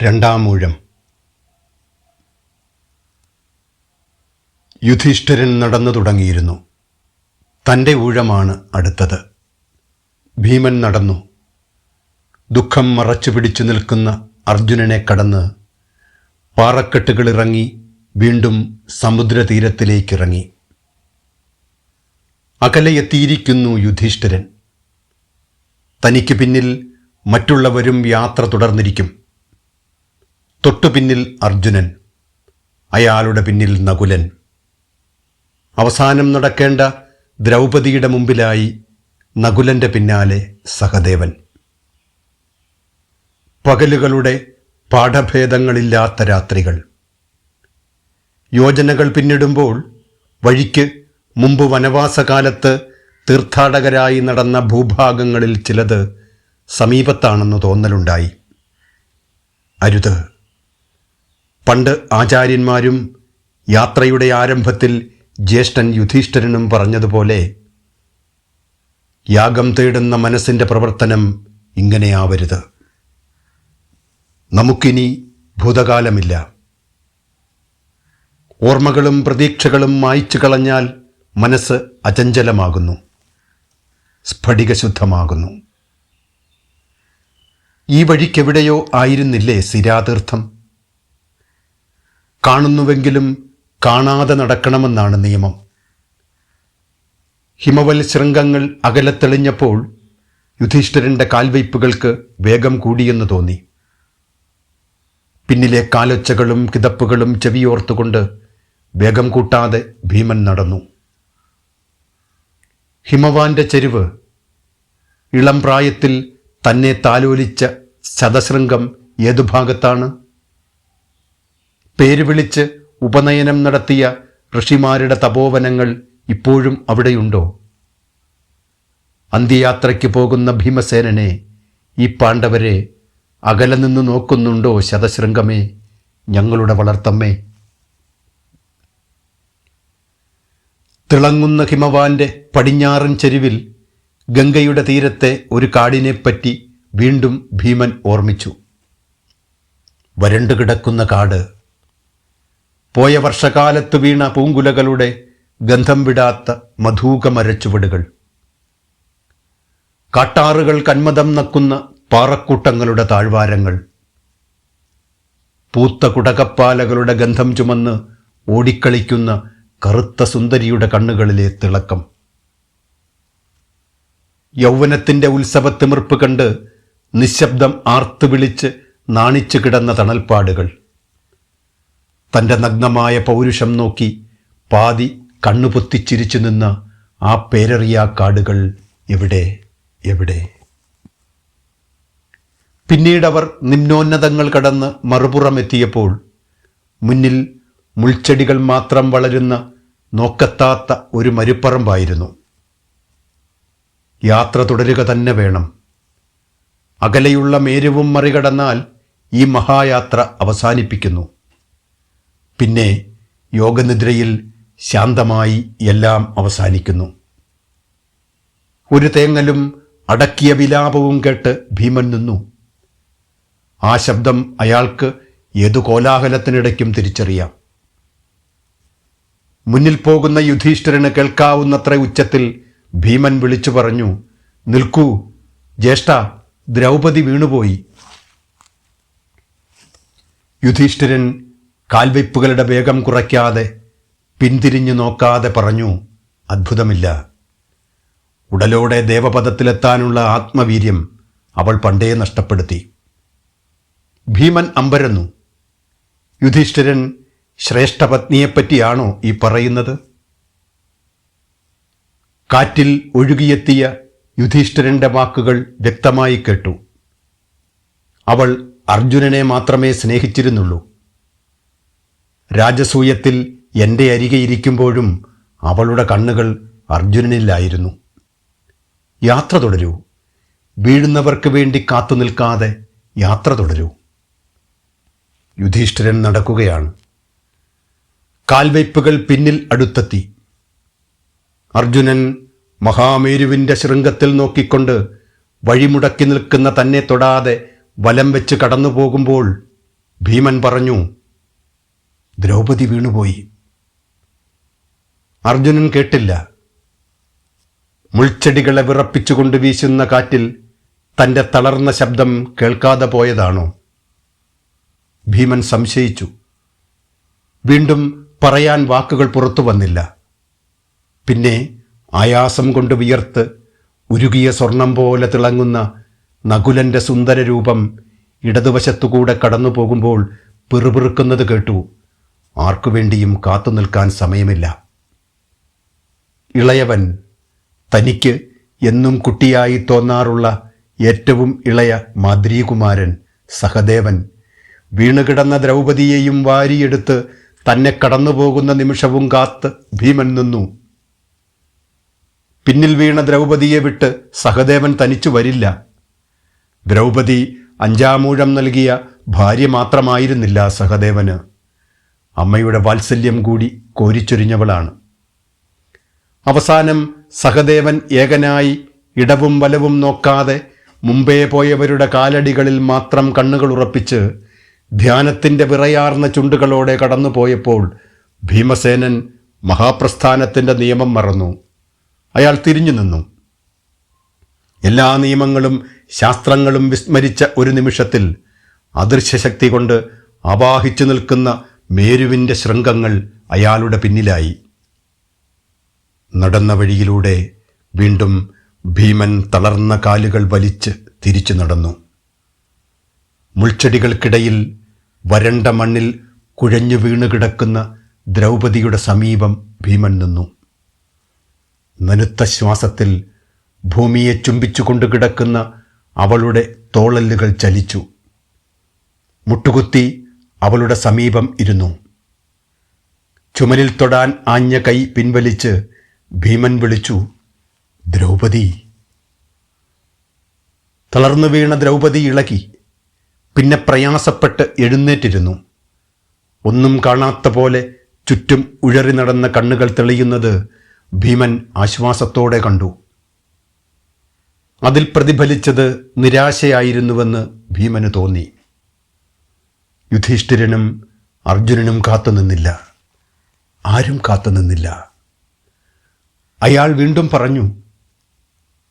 രണ്ടാം ഊഴം. യുധിഷ്ഠിരൻ നടന്നു തുടങ്ങിയിരുന്നു. തന്റെ ഊഴമാണ് അടുത്തത്. ഭീമൻ നടന്നു. ദുഃഖം മറച്ചു പിടിച്ചു നിൽക്കുന്ന അർജുനനെ കടന്ന് പാറക്കെട്ടുകളിറങ്ങി വീണ്ടും സമുദ്രതീരത്തിലേക്കിറങ്ങി. അകലെയെത്തിയിരിക്കുന്നു യുധിഷ്ഠിരൻ. തനിക്ക് പിന്നിൽ മറ്റുള്ളവരും യാത്ര തുടർന്നിരിക്കും. തൊട്ടു പിന്നിൽ അർജുനൻ അയാളുടെ പിന്നിൽ നകുലൻ. അവസാനം നടക്കേണ്ട ദ്രൗപദിയുടെ മുമ്പിലായി നകുലന്റെ പിന്നാലെ സഹദേവൻ. പകലുകളുടെ പാഠഭേദങ്ങളില്ലാത്ത രാത്രികൾ. യോജനകൾ പിന്നിടുമ്പോൾ വഴിക്ക് മുമ്പ് വനവാസകാലത്ത് തീർത്ഥാടകരായി നടന്ന ഭൂഭാഗങ്ങളിൽ ചിലത് സമീപത്താണെന്ന് തോന്നലുണ്ടായി. അരുത്. പണ്ട് ആചാര്യന്മാരും യാത്രയുടെ ആരംഭത്തിൽ ജ്യേഷ്ഠൻ യുധിഷ്ഠിരനും പറഞ്ഞതുപോലെ യാഗം തേടുന്ന മനസ്സിന്റെ പ്രവർത്തനം ഇങ്ങനെയാവരുത് നമുക്കിനി ഭൂതകാലമില്ല. ഓർമ്മകളും പ്രതീക്ഷകളും മായ്ച്ചു കളഞ്ഞാൽ മനസ്സ് അചഞ്ചലമാകുന്നു. സ്ഫടികശുദ്ധമാകുന്നു ഈ വഴിക്കെവിടെയോ ആയിരുന്നില്ലേ സിരാതീർത്ഥം കാണുന്നുവെങ്കിലും കാണാതെ നടക്കണമെന്നാണ് നിയമം. ഹിമവൽ ശൃംഗങ്ങൾ അകലെ തെളിഞ്ഞപ്പോൾ യുധിഷ്ഠിരന്റെ കാൽവയ്പ്പുകൾക്ക് വേഗം കൂടിയെന്ന് തോന്നി. പിന്നിലെ കാലൊച്ചകളും കിതപ്പുകളും ചെവിയോർത്തുകൊണ്ട് വേഗം കൂട്ടാതെ ഭീമൻ നടന്നു. ഹിമവാന്റെ ചെരുവ് ഇളം പ്രായത്തിൽ തന്നെ താലോലിച്ച ശതശൃംഗം ഏതു ഭാഗത്താണ്? പേര് വിളിച്ച് ഉപനയനം നടത്തിയ ഋഷിമാരുടെ തപോവനങ്ങൾ ഇപ്പോഴും അവിടെയുണ്ടോ? അന്ത്യയാത്രയ്ക്ക് പോകുന്ന ഭീമസേനനെ ഈ പാണ്ഡവരെ അകലെ നിന്ന് നോക്കുന്നുണ്ടോ ശതശൃംഗമേ? ഞങ്ങളുടെ വളർത്തമ്മേ. തിളങ്ങുന്ന ഹിമവാന്റെ പടിഞ്ഞാറൻ ചെരുവിൽ ഗംഗയുടെ തീരത്തെ ഒരു കാടിനെപ്പറ്റി വീണ്ടും ഭീമൻ ഓർമ്മിച്ചു. വരണ്ടുകിടക്കുന്ന കാട് പോയ വർഷകാലത്ത് വീണ പൂങ്കുലകളുടെ ഗന്ധം വിടാത്ത മധൂകമരച്ചുവടുകൾ കാട്ടാറുകൾ കന്മതം നക്കുന്ന പാറക്കൂട്ടങ്ങളുടെ താഴ്വാരങ്ങൾ. പൂത്ത കുടകപ്പാലകളുടെ ഗന്ധം ചുമന്ന് ഓടിക്കളിക്കുന്ന കറുത്ത സുന്ദരിയുടെ കണ്ണുകളിലെ തിളക്കം. യൗവനത്തിന്റെ ഉത്സവത്തിമിർപ്പ് കണ്ട് നിശബ്ദം ആർത്തുവിളിച്ച് നാണിച്ചു കിടന്ന തണൽപ്പാടുകൾ. തന്റെ നഗ്നമായ പൗരുഷം നോക്കി പാതി കണ്ണുപൊത്തിച്ചിരിച്ചു നിന്ന ആ പേരറിയ കാടുകൾ എവിടെ? എവിടെ? പിന്നീടവർ നിമ്നോന്നതങ്ങൾ കടന്ന് മറുപുറമെത്തിയപ്പോൾ മുന്നിൽ മുൾച്ചെടികൾ മാത്രം വളരുന്ന നോക്കത്താത്ത ഒരു മരുപ്പറമ്പായിരുന്നു. യാത്ര തുടരുക തന്നെ വേണം. അകലെയുള്ള മേരുവും മറികടന്നാൽ ഈ മഹായാത്ര അവസാനിപ്പിക്കുന്നു. പിന്നെ യോഗനിദ്രയിൽ ശാന്തമായി എല്ലാം അവസാനിക്കുന്നു. ഒരു തേങ്ങലും അടക്കിയ വിലാപവും കേട്ട് ഭീമൻ നിന്നു. ആ ശബ്ദം അയാൾക്ക് ഏതു കോലാഹലത്തിനിടയ്ക്കും തിരിച്ചറിയാം. മുന്നിൽ പോകുന്ന യുധിഷ്ഠിരന് കേൾക്കാവുന്നത്ര ഉച്ചത്തിൽ ഭീമൻ വിളിച്ചു പറഞ്ഞു നിൽക്കൂ ജ്യേഷ്ഠ ദ്രൗപദി വീണുപോയി. യുധിഷ്ഠിരൻ കാൽവയ്പ്പുകളുടെ വേഗം കുറയ്ക്കാതെ പിന്തിരിഞ്ഞു നോക്കാതെ പറഞ്ഞു അത്ഭുതമില്ല. ഉടലോടെ ദേവപദത്തിലെത്താനുള്ള ആത്മവീര്യം അവൾ പണ്ടേ നഷ്ടപ്പെടുത്തി. ഭീമൻ അമ്പരന്നു യുധിഷ്ഠിരൻ ശ്രേഷ്ഠപത്നിയെപ്പറ്റിയാണോ ഈ പറയുന്നത്? കാറ്റിൽ ഒഴുകിയെത്തിയ യുധിഷ്ഠിരന്റെ വാക്കുകൾ വ്യക്തമായി കേട്ടു. അവൾ അർജുനനെ മാത്രമേ സ്നേഹിച്ചിരുന്നുള്ളൂ. രാജസൂയത്തിൽ എന്റെ അരികെ ഇരിക്കുമ്പോഴും അവളുടെ കണ്ണുകൾ അർജുനനിലായിരുന്നു. യാത്ര തുടരൂ. വീഴുന്നവർക്ക് വേണ്ടി കാത്തു നിൽക്കാതെ യാത്ര തുടരൂ. യുധിഷ്ഠിരൻ നടക്കുകയാണ്. കാൽവയ്പ്പുകൾ പിന്നിൽ അടുത്തെത്തി. അർജുനൻ മഹാമേരുവിന്റെ ശൃംഗത്തിൽ നോക്കിക്കൊണ്ട് വഴിമുടക്കി നിൽക്കുന്ന തന്നെ തൊടാതെ വലം വെച്ച് കടന്നു പോകുമ്പോൾ ഭീമൻ പറഞ്ഞു ദ്രൗപദി വീണുപോയി. അർജുനൻ കേട്ടില്ല. മുൾച്ചെടികളെ വിറപ്പിച്ചുകൊണ്ട് വീശുന്ന കാറ്റിൽ തന്റെ തളർന്ന ശബ്ദം കേൾക്കാതെ പോയതാണോ? ഭീമൻ സംശയിച്ചു. വീണ്ടും പറയാൻ വാക്കുകൾ പുറത്തു വന്നില്ല. പിന്നെ ആയാസം കൊണ്ട് വിയർത്ത് ഉരുകിയ സ്വർണം പോലെ തിളങ്ങുന്ന നകുലന്റെ സുന്ദരരൂപം ഇടതുവശത്തുകൂടെ കടന്നു പോകുമ്പോൾ പിറുപിറുക്കുന്നത് കേട്ടു. ആർക്കു വേണ്ടിയും കാത്തു നിൽക്കാൻ സമയമില്ല. ഇളയവൻ തനിക്ക് എന്നും കുട്ടിയായി തോന്നാറുള്ള ഏറ്റവും ഇളയ മാദ്രീകുമാരൻ സഹദേവൻ വീണുകിടന്ന ദ്രൗപതിയെയും വാരിയെടുത്ത് തന്നെ കടന്നുപോകുന്ന നിമിഷവും കാത്ത് ഭീമൻ നിന്നു. പിന്നിൽ വീണ ദ്രൗപതിയെ വിട്ട് സഹദേവൻ തനിച്ചു വരില്ല. ദ്രൗപതി അഞ്ചാമൂഴം നൽകിയ ഭാര്യ മാത്രമായിരുന്നില്ല സഹദേവന്. അമ്മയുടെ വാത്സല്യം കൂടി കോരിച്ചൊരിഞ്ഞവളാണ്. അവസാനം സഹദേവൻ ഏകനായി ഇടവും വലവും നോക്കാതെ മുമ്പേ പോയവരുടെ കാലടികളിൽ മാത്രം കണ്ണുകൾ ഉറപ്പിച്ച് ധ്യാനത്തിന്റെ വിറയാർന്ന ചുണ്ടുകളോടെ കടന്നുപോയപ്പോൾ ഭീമസേനൻ മഹാപ്രസ്ഥാനത്തിന്റെ നിയമം മറന്നു. അയാൾ തിരിഞ്ഞു നിന്നു. എല്ലാ നിയമങ്ങളും ശാസ്ത്രങ്ങളും വിസ്മരിച്ച ഒരു നിമിഷത്തിൽ അദൃശ്യശക്തി കൊണ്ട് അവാഹിച്ചു നിൽക്കുന്ന മേരുവിന്റെ ശൃംഗങ്ങൾ അയാളുടെ പിന്നിലായി. നടന്ന വഴിയിലൂടെ വീണ്ടും ഭീമൻ തളർന്ന കാലുകൾ വലിച്ച് തിരിച്ചു നടന്നു. മുൾച്ചെടികൾക്കിടയിൽ വരണ്ട മണ്ണിൽ കുഴഞ്ഞു വീണു കിടക്കുന്ന ദ്രൗപദിയുടെ സമീപം ഭീമൻ നിന്നു. നനുത്ത ശ്വാസത്തിൽ ഭൂമിയെ ചുംബിച്ചുകൊണ്ട് കിടക്കുന്ന അവളുടെ തോളല്ലുകൾ ചലിച്ചു. മുട്ടുകുത്തി അവളുടെ സമീപം ഇരുന്നു. ചുമലിൽ തൊടാൻ ആഞ്ഞ കൈ പിൻവലിച്ച് ഭീമൻ വിളിച്ചു ദ്രൗപദി. തളർന്നു വീണ ദ്രൗപദി ഇളകി പിന്നെ പ്രയാസപ്പെട്ട് എഴുന്നേറ്റിരുന്നു. ഒന്നും കാണാത്ത പോലെ ചുറ്റും ഉഴറി നടന്ന കണ്ണുകൾ തെളിയുന്നത് ഭീമൻ ആശ്വാസത്തോടെ കണ്ടു. അതിൽ പ്രതിഫലിച്ചത് നിരാശയായിരുന്നുവെന്ന് ഭീമന് തോന്നി. യുധിഷ്ഠിരനും അർജുനനും കാത്തുനിന്നില്ല ആരും കാത്തുനിന്നില്ല അയാൾ വീണ്ടും പറഞ്ഞു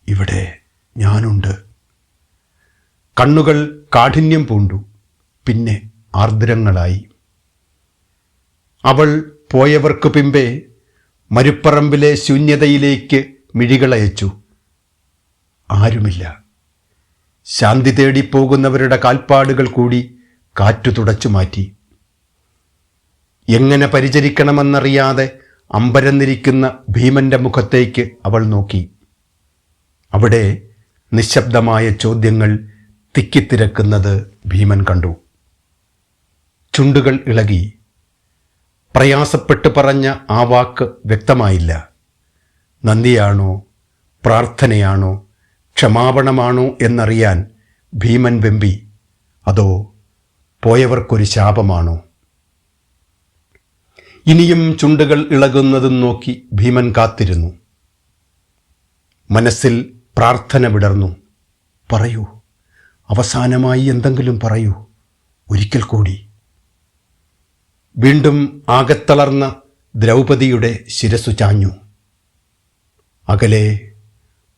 ഇവിടെ ഞാനുണ്ട്. കണ്ണുകൾ കാഠിന്യം പൂണ്ടു പിന്നെ ആർദ്രങ്ങളായി. അവൾ പോയവർക്കു പിമ്പേ മരുപ്പറമ്പിലെ ശൂന്യതയിലേക്ക് മിഴികളയച്ചു. ആരുമില്ല. ശാന്തി തേടിപ്പോകുന്നവരുടെ കാൽപ്പാടുകൾ കൂടി കാറ്റു തുടച്ചു മാറ്റി. എങ്ങനെ പരിചരിക്കണമെന്നറിയാതെ അമ്പരന്നിരിക്കുന്ന ഭീമന്റെ മുഖത്തേക്ക് അവൾ നോക്കി. അവിടെ നിശബ്ദമായ ചോദ്യങ്ങൾ തിക്കിത്തിരക്കുന്നത് ഭീമൻ കണ്ടു. ചുണ്ടുകൾ ഇളകി. പ്രയാസപ്പെട്ട് പറഞ്ഞ ആ വാക്ക് വ്യക്തമായില്ല. നന്ദിയാണോ? പ്രാർത്ഥനയാണോ? ക്ഷമാപണമാണോ എന്നറിയാൻ ഭീമൻ വെമ്പി. അതോ പോയവർക്കൊരു ശാപമാണോ? ഇനിയും ചുണ്ടുകൾ ഇളകുന്നതും നോക്കി ഭീമൻ കാത്തിരുന്നു. മനസ്സിൽ പ്രാർത്ഥന വിടർന്നു. പറയൂ അവസാനമായി എന്തെങ്കിലും പറയൂ ഒരിക്കൽ കൂടി. വീണ്ടും ആകത്തളർന്ന ദ്രൗപദിയുടെ ശിരസു ചാഞ്ഞു. അകലെ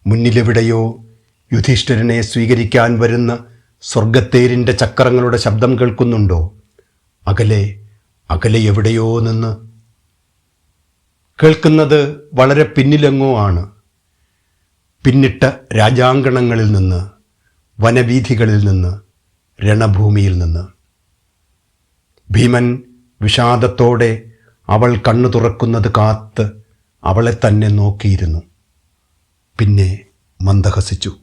മുന്നിലെവിടെയോ യുധിഷ്ഠിരനെ സ്വീകരിക്കാൻ വരുന്ന സ്വർഗത്തേരിന്റെ ചക്രങ്ങളുടെ ശബ്ദം കേൾക്കുന്നുണ്ടോ? അകലെ അകലെ എവിടെയോ നിന്ന്. കേൾക്കുന്നത് വളരെ പിന്നിലെങ്ങോ ആണ്. പിന്നിട്ട രാജാങ്കണങ്ങളിൽ നിന്ന് വനവീഥികളിൽ നിന്ന് രണഭൂമിയിൽ നിന്ന്. ഭീമൻ വിഷാദത്തോടെ അവൾ കണ്ണു തുറക്കുന്നത് കാത്ത് അവളെ തന്നെ നോക്കിയിരുന്നു. പിന്നെ മന്ദഹസിച്ചു.